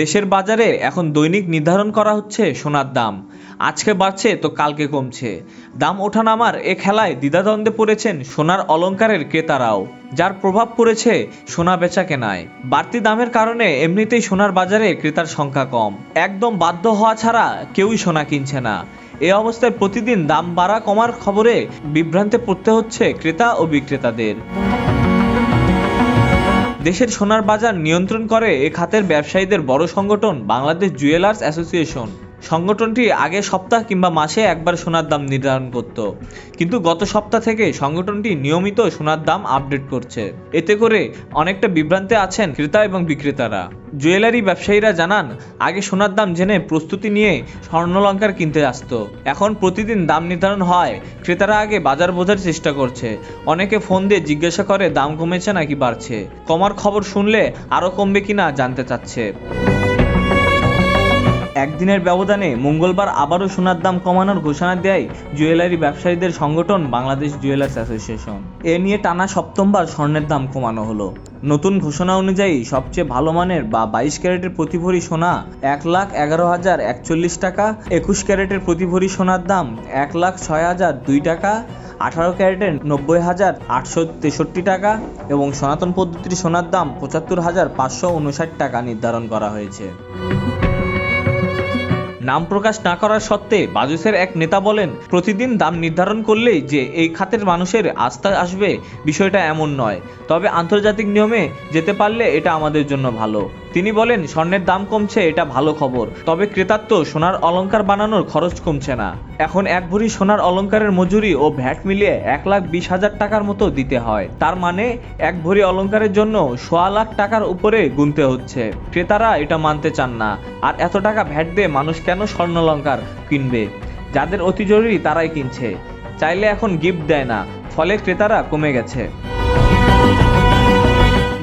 দেশের বাজারে এখন দৈনিক নির্ধারণ করা হচ্ছে সোনার দাম। আজকে বাড়ছে তো কালকে কমছে। দাম ওঠানামার এ খেলায় দ্বিধাদ্বন্দ্বে পড়েছেন সোনার অলংকারের ক্রেতারাও। যার প্রভাব পড়েছে সোনা বেচা কেনায়। বাড়তি দামের কারণে এমনিতেই সোনার বাজারে ক্রেতার সংখ্যা কম। একদম বাধ্য হওয়া ছাড়া কেউই সোনা কিনছে না। এ অবস্থায় প্রতিদিন দাম বাড়া কমার খবরে বিভ্রান্তে পড়তে হচ্ছে ক্রেতা ও বিক্রেতাদের। দেশের সোনার বাজার নিয়ন্ত্রণ করে এ খাতের ব্যবসায়ীদের বড় সংগঠন বাংলাদেশ জুয়েলার্স অ্যাসোসিয়েশন। সংগঠনটি আগে সপ্তাহ কিংবা মাসে একবার সোনার দাম নির্ধারণ করত। কিন্তু গত সপ্তাহ থেকে সংগঠনটি নিয়মিত সোনার দাম আপডেট করছে। এতে করে অনেকটা বিভ্রান্তে আছেন ক্রেতা এবং বিক্রেতারা। জুয়েলারি ব্যবসায়ীরা জানান, আগে সোনার দাম জেনে প্রস্তুতি নিয়ে স্বর্ণলঙ্কার কিনতে আসতো। এখন প্রতিদিন দাম নির্ধারণ হয়, ক্রেতারা আগে বাজার বোঝার চেষ্টা করছে। অনেকে ফোন দিয়ে জিজ্ঞাসা করে দাম কমেছে নাকি বাড়ছে। কমার খবর শুনলে আরও কমবে কিনা জানতে চাচ্ছে। একদিনের ব্যবধানে মঙ্গলবার আবারও সোনার দাম কমানোর ঘোষণা দেয় জুয়েলারি ব্যবসায়ীদের সংগঠন বাংলাদেশ জুয়েলার্স অ্যাসোসিয়েশন। এ নিয়ে টানা সপ্তমবার স্বর্ণের দাম কমানো হলো। নতুন ঘোষণা অনুযায়ী সবচেয়ে ভালো মানের বা বাইশ ক্যারেটের প্রতি ভরি সোনা এক লাখ এগারো হাজার একচল্লিশ টাকা, একুশ ক্যারেটের প্রতি ভরি সোনার দাম এক লাখ ছয় হাজার দুই টাকা, আঠারো ক্যারেটের নব্বই হাজার আটশো তেষট্টি টাকা এবং সনাতন পদ্ধতির সোনার দাম পঁচাত্তর হাজার পাঁচশো উনষাট টাকা নির্ধারণ করা হয়েছে। নাম প্রকাশ না করার সত্ত্বে বাজুসের এক নেতা বলেন, প্রতিদিন দাম নির্ধারণ করলেই যে এই খাতের মানুষের আস্থা আসবে বিষয়টা এমন নয়। তবে আন্তর্জাতিক নিয়মে যেতে পারলে এটা আমাদের জন্য ভালো। তিনি বলেন, স্বর্ণের দাম কমছে, এটা ভালো খবর। তবে ক্রেতার তো সোনার অলংকার বানানোর খরচ কমছে না। এখন এক ভরি সোনার অলংকারের মজুরি ও ভ্যাট মিলিয়ে এক লাখ বিশ হাজার টাকার মতো দিতে হয়। তার মানে এক ভরি অলংকারের জন্য সোয়া লাখ টাকার উপরে গুনতে হচ্ছে। ক্রেতারা এটা মানতে চান না। আর এত টাকা ভ্যাট দিয়ে মানুষ কেন স্বর্ণ অলংকার কিনবে? যাদের অতি জরুরি তারাই কিনছে। চাইলে এখন গিফট দেয় না। ফলে ক্রেতারা কমে গেছে।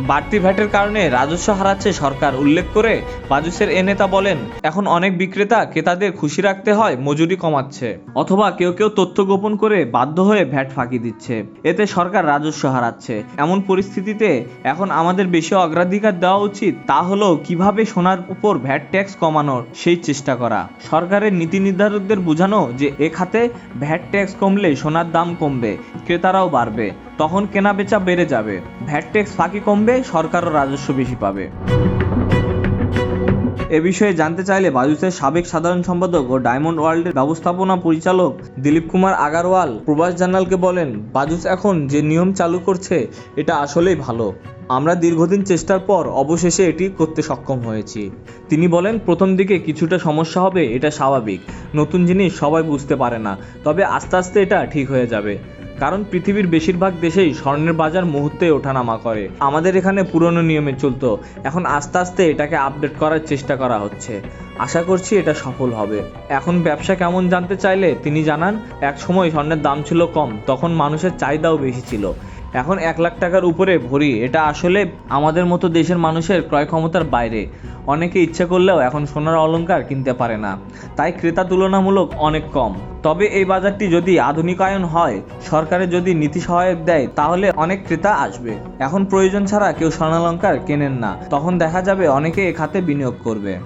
বাড়তি ভ্যাটের কারণে রাজস্ব হারাচ্ছে সরকার। উল্লেখ করে বাজুসের এ নেতা বলেন, এখন অনেক বিক্রেতা ক্রেতাদের খুশি রাখতে হয়, মজুরি কমাচ্ছে। অথবা কেউ কেউ তথ্য গোপন করে বাধ্য হয়ে ভ্যাট ফাঁকি দিচ্ছে। এতে সরকার রাজস্ব হারাচ্ছে। এমন পরিস্থিতিতে এখন আমাদের বেশি অগ্রাধিকার দেওয়া উচিত তা হলো কীভাবে সোনার উপর ভ্যাট ট্যাক্স কমানোর সেই চেষ্টা করা। সরকারের নীতি নির্ধারকদের বোঝানো যে এ খাতে ভ্যাট ট্যাক্স কমলে সোনার দাম কমবে, ক্রেতারাও বাড়বে, তখন কেনা বেচা বেড়ে যাবে। ভ্যাট ট্যাক্স ফাঁকি কমবে সরকারও রাজস্ব বেশি পাবে। এ বিষয়ে জানতে চাইলে বাজুসের সাবেক সাধারণ সম্পাদক ও ডায়মন্ড ওয়ার্ল্ডের ব্যবস্থাপনা পরিচালক দিলীপ কুমার আগারওয়াল প্রবাস জার্নালকে বলেন, বাজুস এখন যে নিয়ম চালু করছে, এটা আসলেই ভালো। আমরা দীর্ঘদিন চেষ্টার পর অবশেষে এটি করতে সক্ষম হয়েছি। তিনি বলেন, প্রথম দিকে কিছুটা সমস্যা হবে, এটা স্বাভাবিক। নতুন জিনিস সবাই বুঝতে পারে না, তবে আস্তে আস্তে এটা ঠিক হয়ে যাবে। কারণ পৃথিবীর বেশিরভাগ দেশেই স্বর্ণের বাজার মুহূর্তে ওঠানামা করে। আমাদের এখানে পুরনো নিয়মে চলত। এখন আস্তে আস্তে এটাকে আপডেট করার চেষ্টা করা হচ্ছে। আশা করছি এটা সফল হবে। এখন ব্যবসা কেমন জানতে চাইলে তিনি জানান, এক সময় স্বর্ণের দাম ছিল কম, তখন মানুষের চাহিদাও বেশি ছিল। এখন এক লাখ টাকার উপরে ভরি। এটা আসলে আমাদের মতো দেশের মানুষের ক্রয় ক্ষমতার বাইরে। অনেকে ইচ্ছে করলেও এখন সোনার অলংকার কিনতে পারে না। তাই ক্রেতা তুলনামূলক অনেক কম। তবে এই বাজারটি যদি আধুনিকায়ন হয়, সরকারের যদি নীতি সহায়ক দেয়, তাহলে অনেক ক্রেতা আসবে। এখন প্রয়োজন ছাড়া কেউ স্বর্ণালঙ্কার কেনেন না। তখন দেখা যাবে অনেকে এ খাতে বিনিয়োগ করবে।